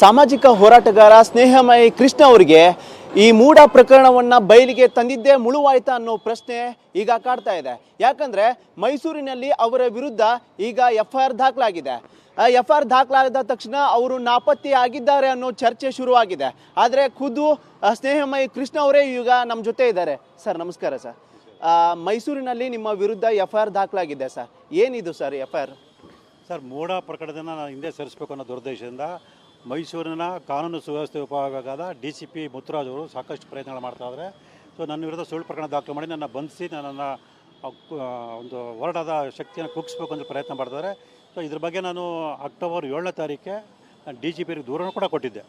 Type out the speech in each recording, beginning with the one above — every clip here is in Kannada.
ಸಾಮಾಜಿಕ ಹೋರಾಟಗಾರ ಸ್ನೇಹಮಯಿ ಕೃಷ್ಣ ಅವರಿಗೆ ಈ ಮೂಢ ಪ್ರಕರಣವನ್ನ ಬಯಲಿಗೆ ತಂದಿದ್ದೇ ಮುಳುವಾಯ್ತಾ ಅನ್ನೋ ಪ್ರಶ್ನೆ ಈಗ ಕಾಡ್ತಾ ಇದೆ. ಯಾಕಂದ್ರೆ ಮೈಸೂರಿನಲ್ಲಿ ಅವರ ವಿರುದ್ಧ ಈಗ ಎಫ್ ಐ ಆರ್ ದಾಖಲಾಗಿದೆ. ಎಫ್ ಐ ಆರ್ ದಾಖಲಾದ ತಕ್ಷಣ ಅವರು ನಾಪತ್ತೆ ಆಗಿದ್ದಾರೆ ಅನ್ನೋ ಚರ್ಚೆ ಶುರುವಾಗಿದೆ. ಆದರೆ ಖುದ್ದು ಸ್ನೇಹಮಯಿ ಕೃಷ್ಣ ಅವರೇ ಈಗ ನಮ್ಮ ಜೊತೆ ಇದ್ದಾರೆ. ಸರ್, ನಮಸ್ಕಾರ ಸರ್. ಮೈಸೂರಿನಲ್ಲಿ ನಿಮ್ಮ ವಿರುದ್ಧ ಎಫ್ ಐ ಆರ್ ದಾಖಲಾಗಿದೆ ಸರ್. ಏನಿದು sir F I sir MUDA ಪ್ರಕರಣದಿಂದ ನಾನು ಹಿಂದೆ ಸರಿಸಬೇಕು ಅನ್ನೋ ದುರುದ್ದೇಶದಿಂದ ಮೈಸೂರಿನ ಕಾನೂನು ಸುವ್ಯವಸ್ಥೆ ಉಪವಿಭಾಗದ ಡಿ ಸಿ ಪಿ ಮುತ್ತುರಾಜ್ ಅವರು ಸಾಕಷ್ಟು ಪ್ರಯತ್ನಗಳು ಮಾಡ್ತಾ ಇದ್ದಾರೆ. ಸೊ ನನ್ನ ವಿರುದ್ಧ ಸುಳ್ಳು ಪ್ರಕರಣ ದಾಖಲು ಮಾಡಿ, ನನ್ನ ಬಂಧಿಸಿ, ನನ್ನನ್ನು ಒಂದು ಹೊರಟಾದ ಶಕ್ತಿಯನ್ನು ಕುಗ್ಗಿಸ್ಬೇಕು ಅಂತ ಪ್ರಯತ್ನ ಮಾಡ್ತಾರೆ ಸೊ ಇದ್ರ ಬಗ್ಗೆ ನಾನು ಅಕ್ಟೋಬರ್ ಏಳನೇ ತಾರೀಕೆ ಡಿ ಜಿ ಪಿರಿಗೆ ದೂರನೂ ಕೂಡ ಕೊಟ್ಟಿದ್ದೆ.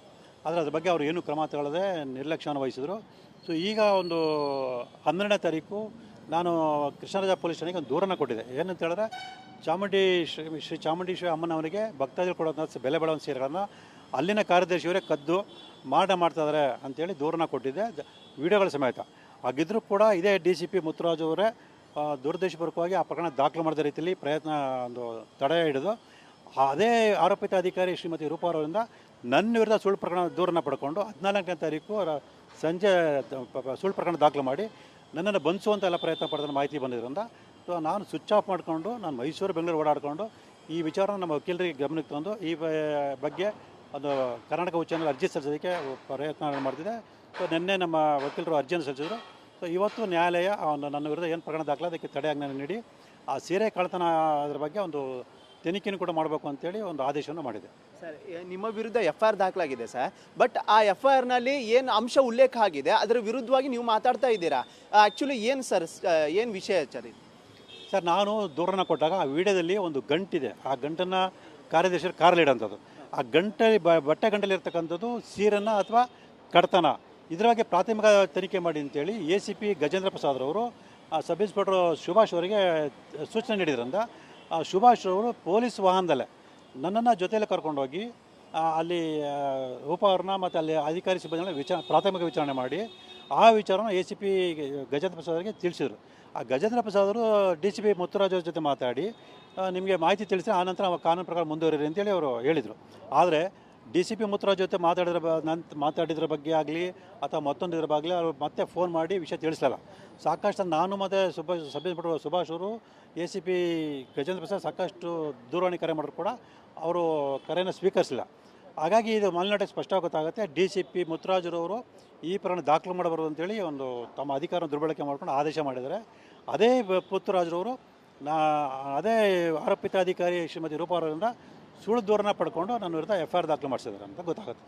ಆದರೆ ಅದ್ರ ಬಗ್ಗೆ ಅವರು ಏನು ಕ್ರಮ ತಗೊಳ್ಳದೆ ನಿರ್ಲಕ್ಷ್ಯವನ್ನು ವಹಿಸಿದರು. ಸೊ ಈಗ ಒಂದು ಹನ್ನೆರಡನೇ ತಾರೀಕು ನಾನು ಕೃಷ್ಣರಾಜ ಪೊಲೀಸ್ ಠಾಣೆಗೆ ಒಂದು ದೂರನ್ನು ಕೊಟ್ಟಿದ್ದೆ. ಏನಂತ ಹೇಳಿದ್ರೆ ಚಾಮುಂಡಿ ಶ್ರೀ ಶ್ರೀ ಚಾಮುಂಡೇಶ್ವರಿ ಅಮ್ಮನವರಿಗೆ ಭಕ್ತಾದಿಗಳು ಕೊಡೋಂಥ ಬೆಲೆ ಬಾಳುವ ಸೀರೆಗಳನ್ನು ಅಲ್ಲಿನ ಕಾರ್ಯದರ್ಶಿಯವರೇ ಕದ್ದು ಮಾರಾಟ ಮಾಡ್ತಾಯಿದ್ದಾರೆ ಅಂತೇಳಿ ದೂರನ ಕೊಟ್ಟಿದ್ದೆ ವಿಡಿಯೋಗಳ ಸಮೇತ. ಹಾಗಿದ್ರೂ ಕೂಡ ಇದೇ ಡಿ ಸಿ ಪಿ ಮುತ್ತುರಾಜ್ ಅವರೇ ದುರುದ್ದೇಶಪೂರ್ವಕವಾಗಿ ಆ ಪ್ರಕರಣ ದಾಖಲು ಮಾಡಿದ ರೀತಿಯಲ್ಲಿ ಪ್ರಯತ್ನ, ಒಂದು ತಡೆ ಹಿಡಿದು ಅದೇ ಆರೋಪಿತ ಅಧಿಕಾರಿ ಶ್ರೀಮತಿ ರೂಪಾರವರಿಂದ ನನ್ನ ವಿರುದ್ಧ ಸುಳ್ಳು ಪ್ರಕರಣ ದೂರನ ಪಡ್ಕೊಂಡು ಹದಿನಾಲ್ಕನೇ ತಾರೀಕು ಸಂಜೆ ಸುಳ್ಳು ಪ್ರಕರಣ ದಾಖಲು ಮಾಡಿ ನನ್ನನ್ನು ಬಂಧಿಸುವಂತ ಎಲ್ಲ ಪ್ರಯತ್ನ ಪಡೆದ ಮಾಹಿತಿ ಬಂದಿದ್ದರಿಂದ ಸೊ ನಾನು ಸ್ವಿಚ್ ಆಫ್ ಮಾಡಿಕೊಂಡು, ನಾನು ಮೈಸೂರು, ಬೆಂಗಳೂರು ಓಡಾಡಿಕೊಂಡು ಈ ವಿಚಾರ ನಮ್ಮ ವಕೀಲರಿಗೆ ಗಮನಕ್ಕೆ ತಂದು ಈ ಬಗ್ಗೆ ಒಂದು ಕರ್ನಾಟಕ ಉಚ್ಚ ನ್ಯಾಯಾಲಯ ಅರ್ಜಿ ಸಲ್ಲಿಸೋದಕ್ಕೆ ಪ್ರಯತ್ನ ಮಾಡ್ತಿದೆ. ಸೊ ನಿನ್ನೆ ನಮ್ಮ ವಕೀಲರು ಅರ್ಜಿಯನ್ನು ಸಲ್ಲಿಸಿದ್ರು. ಸೊ ಇವತ್ತು ನ್ಯಾಯಾಲಯ ಒಂದು ನನ್ನ ವಿರುದ್ಧ ಏನು ಪ್ರಕರಣ ದಾಖಲೆ ಅದಕ್ಕೆ ತಡೆಯಾಜ್ಞೆ ನೀಡಿ ಆ ಸೀರೆ ಕಳ್ಳತನ ಅದ್ರ ಬಗ್ಗೆ ಒಂದು ತನಿಖೆಯನ್ನು ಕೂಡ ಮಾಡಬೇಕು ಅಂತೇಳಿ ಒಂದು ಆದೇಶವನ್ನು ಮಾಡಿದೆ. ಸರ್ ನಿಮ್ಮ ವಿರುದ್ಧ ಎಫ್ ಐ ಆರ್ ದಾಖಲಾಗಿದೆ ಸರ್ ಬಟ್ ಆ ಎಫ್ ಐ ಆರ್ನಲ್ಲಿ ಏನು ಅಂಶ ಉಲ್ಲೇಖ ಆಗಿದೆ ಅದರ ವಿರುದ್ಧವಾಗಿ ನೀವು ಮಾತಾಡ್ತಾ ಇದ್ದೀರಾ? ಆ್ಯಕ್ಚುಲಿ ಏನು ಸರ್ ಏನು ವಿಷಯ ಸರ್ ಇದು? ಸರ್ ನಾನು ದೂರನ ಕೊಟ್ಟಾಗ ಆ ವಿಡಿಯೋದಲ್ಲಿ ಒಂದು ಗಂಟಿದೆ. ಆ ಗಂಟನ್ನು ಕಾರ್ಯದರ್ಶಿ ಕಾರಲ್ಲಿ ಇಡೋಂಥದ್ದು ಆ ಗಂಟಲಿ ಬ- ಬಟ್ಟೆ ಗಂಟಲಿರ್ತಕ್ಕಂಥದ್ದು ಸೀರನ್ನು ಅಥವಾ ಕಡತನ. ಇದರ ಬಗ್ಗೆ ಪ್ರಾಥಮಿಕ ತನಿಖೆ ಮಾಡಿ ಅಂತೇಳಿ A C P Gajendra Prasad ಅವರು ಆ ಸಬ್ ಇನ್ಸ್ಪೆಕ್ಟರ್ ಸುಭಾಷ್ ಅವರಿಗೆ ಸೂಚನೆ ನೀಡಿದ್ರಿಂದ, ಆ ಸುಭಾಷ್ ಅವರು ಪೊಲೀಸ್ ವಾಹನದಲ್ಲೇ ನನ್ನನ್ನು ಜೊತೆಯಲ್ಲಿ ಕರ್ಕೊಂಡೋಗಿ ಅಲ್ಲಿ ಉಪ ಮತ್ತು ಅಲ್ಲಿ ಅಧಿಕಾರಿ ಸಿಬ್ಬಂದಿಗಳನ್ನ ವಿಚಾರ ಪ್ರಾಥಮಿಕ ವಿಚಾರಣೆ ಮಾಡಿ ಆ ವಿಚಾರನ A C P Gajendra Prasad ಅವರಿಗೆ ತಿಳಿಸಿದರು. ಆ ಗಜೇಂದ್ರ ಪ್ರಸಾದ್ ಅವರು ಡಿ ಸಿ ಪಿ ಮುತ್ತುರಾಜ್ ಅವ್ರ ಜೊತೆ ಮಾತಾಡಿ ನಿಮಗೆ ಮಾಹಿತಿ ತಿಳಿಸಿ ಆನಂತರ ನಾವು ಕಾನೂನು ಪ್ರಕಾರ ಮುಂದುವರಿರಿ ಅಂತೇಳಿ ಅವರು ಹೇಳಿದರು. ಆದರೆ ಡಿ ಸಿ ಪಿ ಮುತ್ತುರಾಜ್ ಜೊತೆ ಮಾತಾಡಿದ್ರ ಬ ನಂತ ಮಾತಾಡಿದ್ರ ಬಗ್ಗೆ ಆಗಲಿ ಅಥವಾ ಮತ್ತೊಂದು ಇದ್ರ ಬಗ್ಗೆ ಅವರು ಮತ್ತೆ ಫೋನ್ ಮಾಡಿ ವಿಷಯ ತಿಳಿಸಲ್ಲ ಸಾಕಷ್ಟು ನಾನು ಮತ್ತು ಸುಭಾಷ್ ಸಬ್ ಇನ್ಸ್ಪೆಕ್ಟರ್ ಸುಭಾಷ್ ಅವರು A C P Gajendra Prasad ಸಾಕಷ್ಟು ದೂರವಾಣಿ ಕರೆ ಮಾಡಿದ್ರು ಕೂಡ ಅವರು ಕರೆಯನ್ನು ಸ್ವೀಕರಿಸಿಲ್ಲ ಹಾಗಾಗಿ ಇದು ಮಲೆನಾಡಿಗೆ ಸ್ಪಷ್ಟ ಗೊತ್ತಾಗುತ್ತೆ ಡಿ ಸಿ ಪಿ ಮುತ್ತುರಾಜರವರು ಈ ಪ್ರಕರಣ ದಾಖಲು ಮಾಡಬಾರದು ಅಂತೇಳಿ ಒಂದು ತಮ್ಮ ಅಧಿಕಾರ ದುರ್ಬಳಕೆ ಮಾಡ್ಕೊಂಡು ಆದೇಶ ಮಾಡಿದ್ದಾರೆ. ಅದೇ ಪುತ್ತರಾಜರವರು ನಾ ಅದೇ ಆರೋಪಿತ ಅಧಿಕಾರಿ ಶ್ರೀಮತಿ ರೂಪಾರವರಿಂದ ಸುಳ್ಳು ದೂರನ ಪಡ್ಕೊಂಡು ನನ್ನ ವಿರುದ್ಧ ಎಫ್ ಆರ್ ದಾಖಲು ಮಾಡಿಸಿದ್ದಾರೆ ಅಂತ ಗೊತ್ತಾಗುತ್ತೆ.